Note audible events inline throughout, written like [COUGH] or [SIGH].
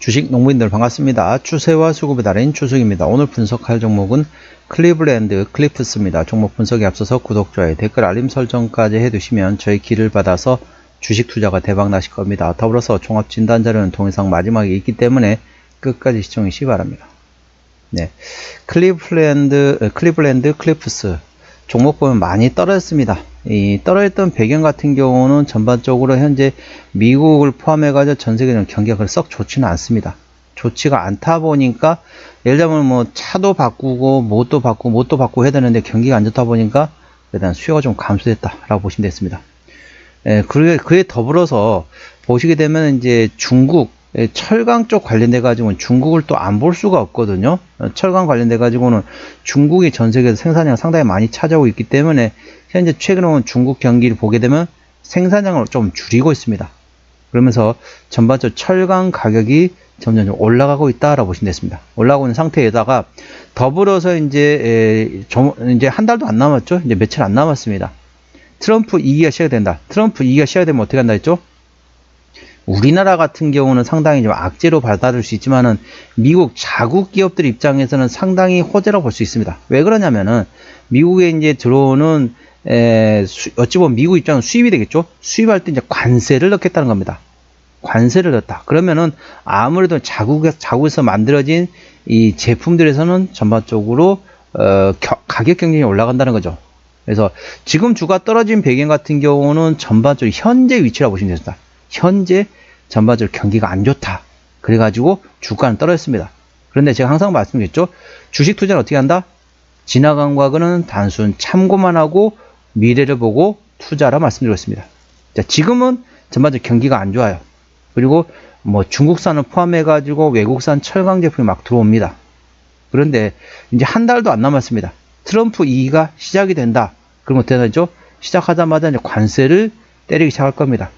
주식 농부인들 반갑습니다. 추세와 수급의 달인 추석입니다. 오늘 분석할 종목은 클리블랜드 클리프스입니다. 종목 분석에 앞서서 구독, 좋아요, 댓글, 알림 설정까지 해두시면 저희 길을 받아서 주식 투자가 대박 나실 겁니다. 더불어서 종합 진단 자료는 동영상 마지막에 있기 때문에 끝까지 시청해 주시기 바랍니다. 네. 클리블랜드, 클리블랜드 클리프스 종목 보면 많이 떨어졌습니다. 이 떨어졌던 배경 같은 경우는 전반적으로 현재 미국을 포함해가지고 전 세계적인 경기가 썩 좋지는 않습니다. 좋지가 않다 보니까 예를 들면 뭐 차도 바꾸고 뭣도 바꾸고 뭣도 바꾸고 해야 되는데 경기가 안 좋다 보니까 일단 수요가 좀 감소됐다라고 보시면 됐습니다. 예, 그에, 그에 더불어서 보시게 되면 이제 중국 예, 철강 쪽 관련돼 가지고는 중국을 또 안 볼 수가 없거든요. 어, 철강 관련돼 가지고는 중국이 전 세계에서 생산량 상당히 많이 차지하고 있기 때문에 현재 최근에 중국 경기를 보게 되면 생산량을 좀 줄이고 있습니다. 그러면서 전반적으로 철강 가격이 점점 올라가고 있다라고 보시면 됐습니다. 올라가고 있는 상태에다가 더불어서 이제 에, 이제 한 달도 안 남았죠. 이제 며칠 안 남았습니다. 트럼프 2기가 시작이 된다. 트럼프 2기가 시작이 되면 어떻게 한다 했죠? 우리나라 같은 경우는 상당히 좀 악재로 받아들일 수 있지만은 미국 자국 기업들 입장에서는 상당히 호재라고 볼 수 있습니다. 왜 그러냐면은 미국에 이제 들어오는 에, 수, 어찌 보면 미국 입장은 수입이 되겠죠. 수입할 때 이제 관세를 넣겠다는 겁니다. 관세를 넣었다. 그러면은 아무래도 자국 자국에서 만들어진 이 제품들에서는 전반적으로 어, 겨, 가격 경쟁이 올라간다는 거죠. 그래서 지금 주가 떨어진 배경 같은 경우는 전반적으로 현재 위치라고 보시면 됩니다. 현재 전반적으로 경기가 안 좋다. 그래가지고 주가는 떨어졌습니다. 그런데 제가 항상 말씀드렸죠. 주식 투자는 어떻게 한다? 지나간 과거는 단순 참고만 하고 미래를 보고 투자라 말씀드렸습니다. 자, 지금은 전반적으로 경기가 안 좋아요. 그리고 뭐 중국산을 포함해가지고 외국산 철강 제품이 막 들어옵니다. 그런데 이제 한 달도 안 남았습니다. 트럼프 2기가 시작이 된다. 그럼 어떻게 되죠? 시작하자마자 이제 관세를 때리기 시작할 겁니다.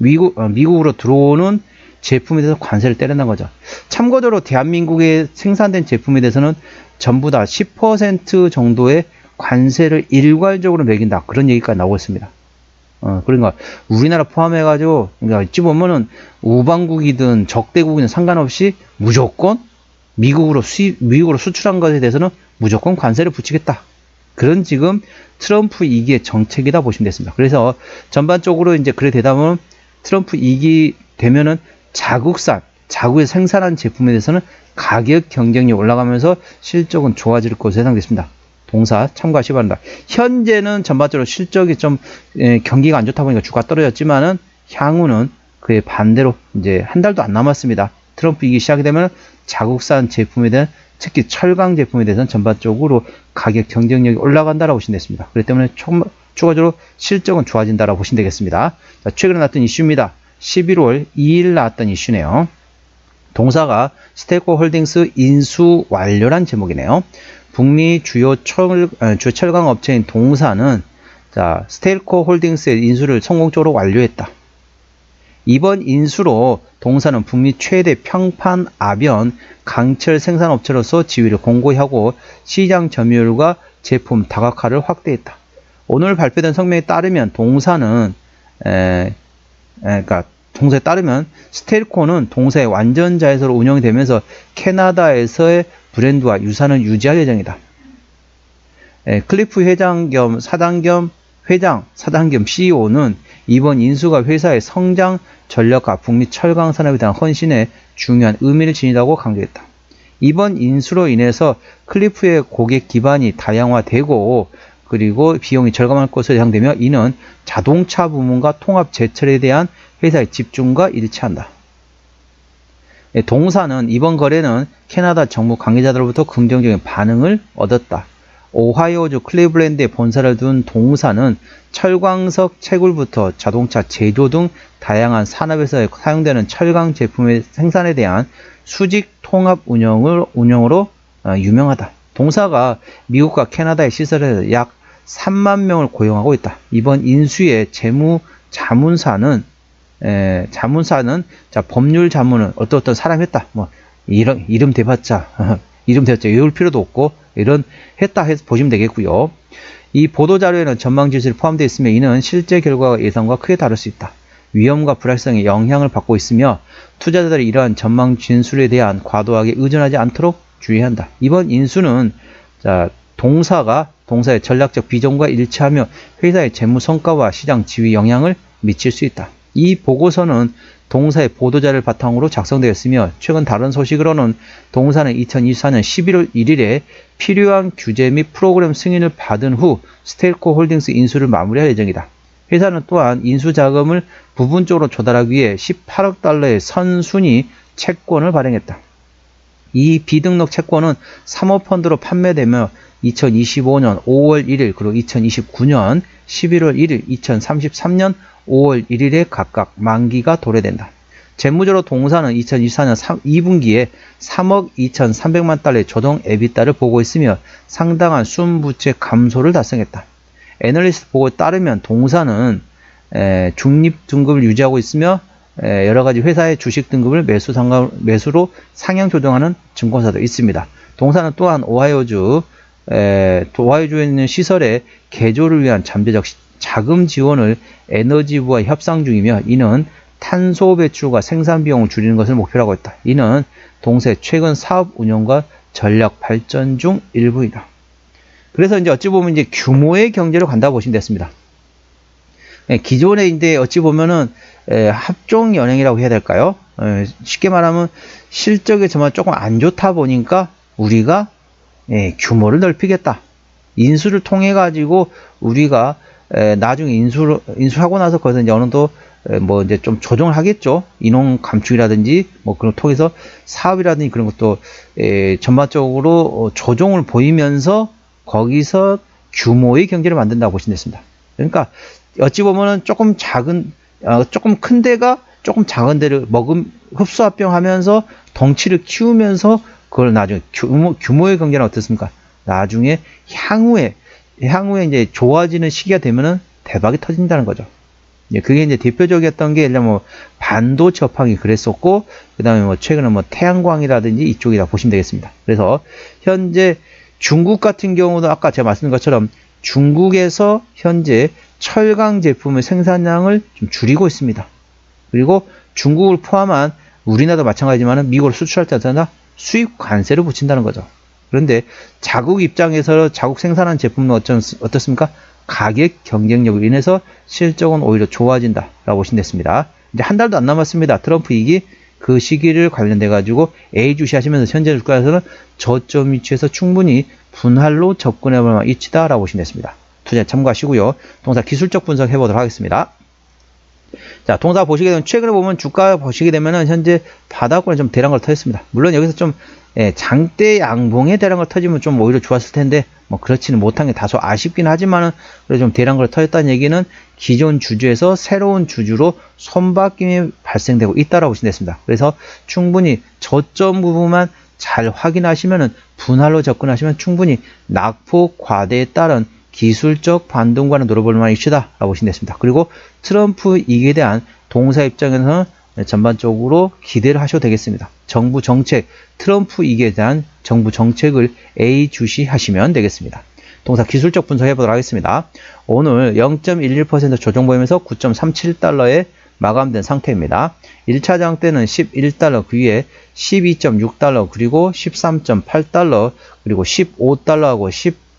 미국, 어, 미국으로 들어오는 제품에 대해서 관세를 때린다는 거죠. 참고적으로 대한민국에 생산된 제품에 대해서는 전부 다 10% 정도의 관세를 일괄적으로 매긴다. 그런 얘기가 나오고 있습니다. 어, 그러니까 우리나라 포함해가지고, 그러니까 어찌 보면은 우방국이든 적대국이든 상관없이 무조건 미국으로 수입, 미국으로 수출한 것에 대해서는 무조건 관세를 붙이겠다. 그런 지금 트럼프 2기의 정책이다 보시면 됐습니다. 그래서 전반적으로 이제 그래 보면 트럼프 2기 되면은 자국산, 자국에 생산한 제품에 대해서는 가격 경쟁력이 올라가면서 실적은 좋아질 것으로 예상됐습니다. 동사 참고하시기 바랍니다. 현재는 전반적으로 실적이 좀 에, 경기가 안 좋다 보니까 주가 떨어졌지만은 향후는 그의 반대로 이제 한 달도 안 남았습니다. 트럼프 이기 시작이 되면 자국산 제품에 대한 특히 철강 제품에 대해서는 전반적으로 가격 경쟁력이 올라간다라고 보시면 됐습니다. 그렇기 때문에 총, 추가적으로 실적은 좋아진다라고 보시면 되겠습니다. 자, 최근에 나왔던 이슈입니다. 11월 2일 나왔던 이슈네요. 동사가 스테이코 홀딩스 인수 완료란 제목이네요. 북미 주요 철, 어, 주 철강 업체인 동사는 자, 스테일코 홀딩스의 인수를 성공적으로 완료했다. 이번 인수로 동사는 북미 최대 평판 아변 강철 생산업체로서 지위를 공고히 하고 시장 점유율과 제품 다각화를 확대했다. 오늘 발표된 성명에 따르면 동사는 에, 에, 그러니까 동사에 따르면 스텔코는 동사의 완전 자회사로 운영이 되면서 캐나다에서의 브랜드와 유산을 유지할 예정이다. 에, 클리프 회장 겸 사장 겸 회장, 사장 겸 CEO는 이번 인수가 회사의 성장 전략과 북미 철강 산업에 대한 헌신에 중요한 의미를 지니다고 강조했다. 이번 인수로 인해서 클리프의 고객 기반이 다양화되고 그리고 비용이 절감할 것으로 예상되며 이는 자동차 부문과 통합 제철에 대한 회사의 집중과 일치한다. 예, 동사는 이번 거래는 캐나다 정부 관계자들로부터 긍정적인 반응을 얻었다. 오하이오주 클리블랜드에 본사를 둔 동사는 철광석 채굴부터 자동차 제조 등 다양한 산업에서 사용되는 철강 제품의 생산에 대한 수직 통합 운영을, 운영으로 어, 유명하다. 동사가 미국과 캐나다의 시설에서 약 3만 명을 고용하고 있다. 이번 인수의 재무 자문사는 에, 자문사는 자 법률 자문을 어떤 어떤 사람이 했다. 뭐 이런 이름 대봤자 [LAUGHS] 이름 대봤자 외울 필요도 없고 이런 했다 해서 보시면 되겠고요. 이 보도 자료에는 전망 지수를 포함되어 있으며 이는 실제 결과와 예상과 크게 다를 수 있다. 위험과 불확실성에 영향을 받고 있으며 투자자들이 이러한 전망 진술에 대한 과도하게 의존하지 않도록 주의한다. 이번 인수는 자, 동사가 동사의 전략적 비전과 일치하며 회사의 재무 성과와 시장 지위 영향을 미칠 수 있다. 이 보고서는 동사의 보도자를 바탕으로 작성되었으며 최근 다른 소식으로는 동사는 2024년 11월 1일에 필요한 규제 및 프로그램 승인을 받은 후 스텔코 홀딩스 인수를 마무리할 예정이다. 회사는 또한 인수 자금을 부분적으로 조달하기 위해 18억 달러의 선순위 채권을 발행했다. 이 비등록 채권은 사모펀드로 판매되며 2025년 5월 1일 그리고 2029년 11월 1일, 2033년 5월 1일에 각각 만기가 도래된다. 재무적으로 동사는 2024년 3, 2분기에 3억 2,300만 달러의 조정 에비타를 보고 있으며 상당한 순부채 감소를 달성했다. 애널리스트 보고에 따르면 동사는 에, 중립 등급을 유지하고 있으며 에, 여러 가지 회사의 주식 등급을 매수 상가, 매수로 상향 조정하는 증권사도 있습니다. 동사는 또한 오하이오주 에, 오하이오주에 있는 시설의 개조를 위한 잠재적 자금 지원을 에너지부와 협상 중이며 이는 탄소 배출과 생산 비용을 줄이는 것을 목표로 하고 있다. 이는 동세 최근 사업 운영과 전략 발전 중 일부이다. 그래서 이제 어찌 보면 이제 규모의 경제로 간다 보시면 됐습니다. 예, 기존에 이제 어찌 보면은 에, 합종 연행이라고 해야 될까요? 에, 쉽게 말하면 실적이 정말 조금 안 좋다 보니까 우리가 예, 규모를 넓히겠다. 인수를 통해 가지고 우리가 에, 나중에 인수를 인수하고 나서 거기서 이제 어느 정도 에, 뭐 이제 좀 조정을 하겠죠. 인원 감축이라든지 뭐 그런 통해서 사업이라든지 그런 것도 에, 전반적으로 어, 조정을 보이면서 거기서 규모의 경제를 만든다고 보시면 됐습니다. 그러니까 어찌 보면은 조금 작은 어, 조금 큰 데가 조금 작은 데를 먹음 흡수 합병하면서 덩치를 키우면서 그걸 나중에 규모, 규모의 경제는 어떻습니까? 나중에 향후에 향후에 이제 좋아지는 시기가 되면은 대박이 터진다는 거죠. 예, 그게 이제 대표적이었던 게, 예를 뭐, 반도체 업황이 그랬었고, 그 다음에 뭐, 최근에 뭐, 태양광이라든지 이쪽이라 보시면 되겠습니다. 그래서, 현재 중국 같은 경우도 아까 제가 말씀드린 것처럼 중국에서 현재 철강 제품의 생산량을 좀 줄이고 있습니다. 그리고 중국을 포함한 우리나라도 마찬가지지만 미국을 수출할 때마다 수입 관세를 붙인다는 거죠. 그런데 자국 입장에서 자국 생산한 제품은 어쩌, 어떻습니까? 가격 경쟁력으로 인해서 실적은 오히려 좋아진다라고 보시면 됐습니다. 이제 한 달도 안 남았습니다. 트럼프 이기 그 시기를 관련돼 가지고 A 주시 하시면서 현재 주가에서는 저점 위치에서 충분히 분할로 접근해 볼 만한 위치다라고 보시면 됐습니다. 투자 참고하시고요. 동사 기술적 분석 해 보도록 하겠습니다. 자, 동사 보시게 되면 최근에 보면 주가 보시게 되면은 현재 바닥권에 좀 대량을 터졌습니다. 물론 여기서 좀 예, 장대 양봉에 대량을 터지면 좀 오히려 좋았을 텐데 뭐 그렇지는 못한 게 다소 아쉽긴 하지만은 그래도 좀 대량을 터졌다는 얘기는 기존 주주에서 새로운 주주로 손바뀜이 발생되고 있다라고 보시면 됐습니다. 그래서 충분히 저점 부분만 잘 확인하시면은 분할로 접근하시면 충분히 낙폭 과대에 따른 기술적 반등과는 노려볼 만한 이슈다 라고 보시면 됐습니다. 그리고 트럼프 이익에 대한 동사 입장에서는 전반적으로 기대를 하셔도 되겠습니다. 정부 정책, 트럼프 이익에 대한 정부 정책을 A 주시하시면 되겠습니다. 동사 기술적 분석해 보도록 하겠습니다. 오늘 0.11% 조정 보이면서 9.37달러에 마감된 상태입니다. 1차 장 때는 11달러 그 위에 12.6달러 그리고 13.8달러 그리고 15달러하고 10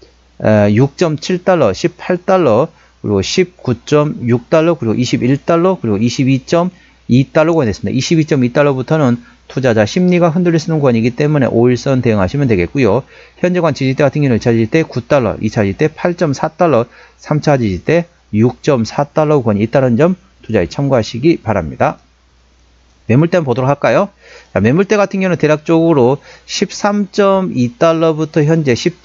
6.7달러, 18달러, 그리고 19.6달러, 그리고 21달러, 그리고 22.2달러가 됐습니다. 22.2달러부터는 투자자 심리가 흔들릴 수 있는 구간이기 때문에 5일선 대응하시면 되겠고요. 현재관 지지대 같은 경우는 1차 지지대 9달러, 2차 지지대 8.4달러, 3차 지지대 6.4달러 구간이 있다는 점 투자에 참고하시기 바랍니다. 매물대 보도록 할까요? 자, 매물대 같은 경우는 대략적으로 13.2달러부터 현재 10.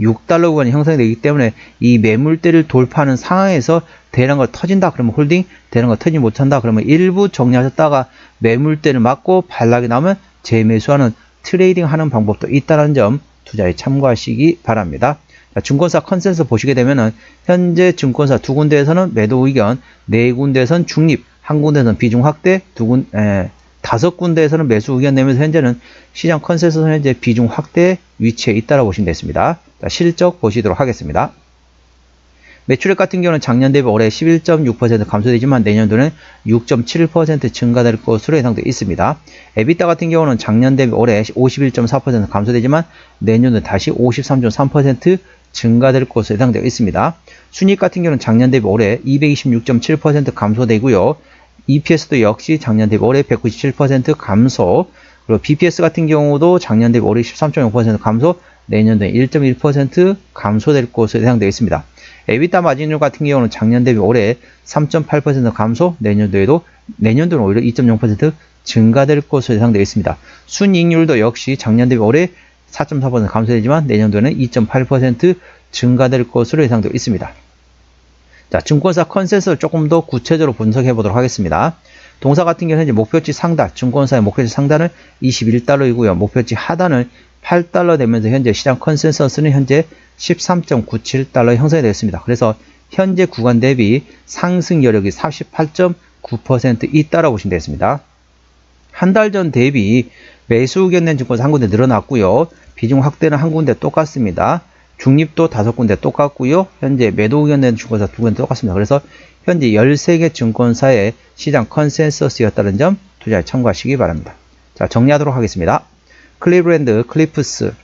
6달러 구간이 형성이 되기 때문에 이 매물대를 돌파하는 상황에서 대량거 터진다 그러면 홀딩 대량거 터지지 못한다 그러면 일부 정리하셨다가 매물대를 맞고 반락이 나오면 재매수하는 트레이딩 하는 방법도 있다는 점 투자에 참고하시기 바랍니다. 자, 증권사 컨센서 보시게 되면은 현재 증권사 두 군데에서는 매도 의견, 네 군데에서는 중립, 한 군데에서는 비중 확대, 두 군, 에, 다섯 군데에서는 매수 의견 내면서 현재는 시장 컨센서는 현재 비중 확대 위치에 있다고 보시면 되겠습니다. 자, 실적 보시도록 하겠습니다. 매출액 같은 경우는 작년 대비 올해 11.6% 감소되지만 내년도는 6.7% 증가될 것으로 예상되어 있습니다. 에비타 같은 경우는 작년 대비 올해 51.4% 감소되지만 내년도 다시 53.3% 증가될 것으로 예상되어 있습니다. 순이익 같은 경우는 작년 대비 올해 226.7% 감소되고요. EPS도 역시 작년 대비 올해 197% 감소, 그리고 BPS 같은 경우도 작년 대비 올해 13.5% 감소, 내년도에 1.1% 감소될 것으로 예상되어 있습니다. 에비타 마진율 같은 경우는 작년 대비 올해 3.8% 감소, 내년도에도 내년도는 오히려 2.0% 증가될 것으로 예상되어 있습니다. 순이익률도 역시 작년 대비 올해 4.4% 감소되지만 내년도에는 2.8% 증가될 것으로 예상되어 있습니다. 자, 증권사 컨센서를 조금 더 구체적으로 분석해 보도록 하겠습니다. 동사 같은 경우는 현재 목표치 상단, 증권사의 목표치 상단은 21달러이고요. 목표치 하단은 8달러 되면서 현재 시장 컨센서스는 현재 13.97달러 형성이 되었습니다. 그래서 현재 구간 대비 상승 여력이 48.9% 있다라고 보시면 되겠습니다. 한 달 전 대비 매수 의견 낸 증권사 한 군데 늘어났고요. 비중 확대는 한 군데 똑같습니다. 중립도 다섯 군데 똑같고요. 현재 매도 의견 낸 증권사 두 군데 똑같습니다. 그래서 현재 13개 증권사의 시장 컨센서스였다는 점 투자에 참고하시기 바랍니다. 자, 정리하도록 하겠습니다. 클리브랜드, 클리프스.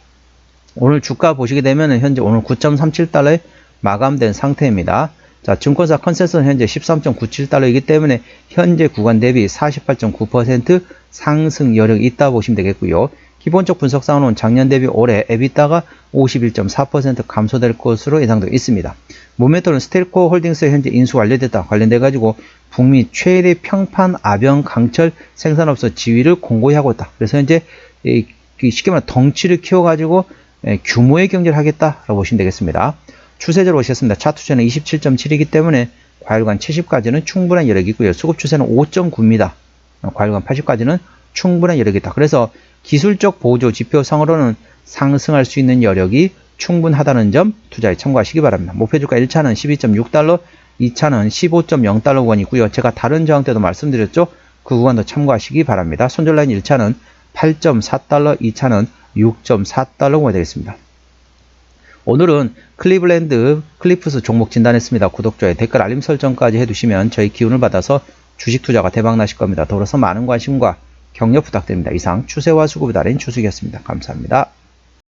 오늘 주가 보시게 되면 현재 오늘 9.37달러에 마감된 상태입니다. 자, 증권사 컨센서는 현재 13.97달러이기 때문에 현재 구간 대비 48.9% 상승 여력이 있다 보시면 되겠고요. 기본적 분석상으로는 작년 대비 올해 에비타가 51.4% 감소될 것으로 예상되어 있습니다. 모멘토는 스텔코 홀딩스 현재 인수 완료됐다 관련돼 가지고 북미 최대 평판 아병 강철 생산업소 지위를 공고히 하고 있다. 그래서 현재 쉽게 말해 덩치를 키워 가지고 규모의 경제를 하겠다라고 보시면 되겠습니다. 추세적으로 보셨습니다. 차트 추세는 27.7이기 때문에 과열관 70까지는 충분한 여력이고요. 수급 추세는 5.9입니다. 과열관 80까지는 충분한 여력이 있다. 그래서 기술적 보조 지표상으로는 상승할 수 있는 여력이 충분하다는 점 투자에 참고하시기 바랍니다. 목표주가 1차는 12.6달러, 2차는 15.0달러 구간이고요. 제가 다른 저항 때도 말씀드렸죠. 그 구간도 참고하시기 바랍니다. 손절라인 1차는 8.4달러, 2차는 6.4달러 구간이 되겠습니다. 오늘은 클리블랜드 클리프스 종목 진단했습니다. 구독자의 댓글 알림 설정까지 해두시면 저희 기운을 받아서 주식 투자가 대박 나실 겁니다. 더불어서 많은 관심과 격려 부탁드립니다. 이상 추세와 수급이 다른 추석이었습니다. 감사합니다.